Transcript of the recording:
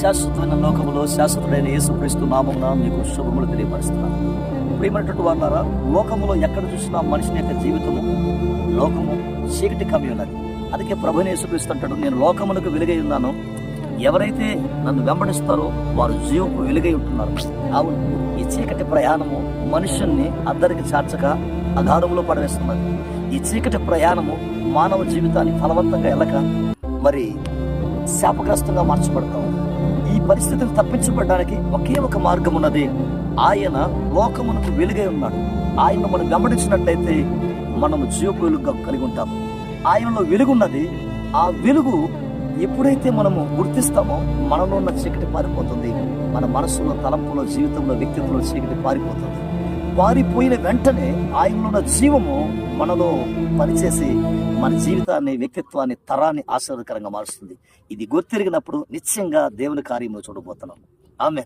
శాశ్వతమైన లోకములో శాశ్వతుడైన యేసుక్రీస్తు నామమున మీకు శుభములు తెలియపరుస్తున్నాను. ప్రియమైనటువంటి వారులారా లోకములో ఎక్కడ చూసినా మనిషిని యొక్క జీవితము లోకము చీకటి కమ్మి ఉన్నది. అందుకే ప్రభుని యేసుక్రీస్తు అంటాడు నేను లోకములకు వెలుగై ఉన్నాను. ఎవరైతే నన్ను వెంబడిస్తారో వారు జీవకు వెలుగై ఉంటున్నారు. అవును ఈ చీకటి ప్రయాణము మనుషుల్ని అద్దరికి చార్చక అగాధంలో పడవేస్తున్నది. ఈ చీకటి ప్రయాణము మానవ జీవితాన్ని ఫలవంతంగా వెళ్ళక మరి శాపగ్రస్తంగా మార్చబడతాం పరిస్థితిని తప్పించబడడానికి ఒకే ఒక మార్గం ఉన్నది. ఆయన లోకమునకు వెలుగై ఉన్నాడు. ఆయన మనం వెంబడించినట్లయితే మనము జీవపు వెలుగుగా కలిగి ఉంటాము. ఆయనలో వెలుగున్నది. ఆ వెలుగు ఎప్పుడైతే మనము గుర్తిస్తామో మనలో ఉన్న చీకటి పారిపోతుంది. మన మనసులో తలంపులో జీవితంలో వ్యక్తిత్వంలో చీకటి పారిపోతుంది. వారిపోయిన వెంటనే ఆయనలో ఉన్న జీవము మనలో పనిచేసి మన జీవితాన్ని వ్యక్తిత్వాన్ని తరాన్ని ఆశీర్వదకరంగా మారుస్తుంది. ఇది గుర్తిరిగినప్పుడు నిశ్చయంగా దేవుని కార్యము చూడబోతున్నాం. ఆమె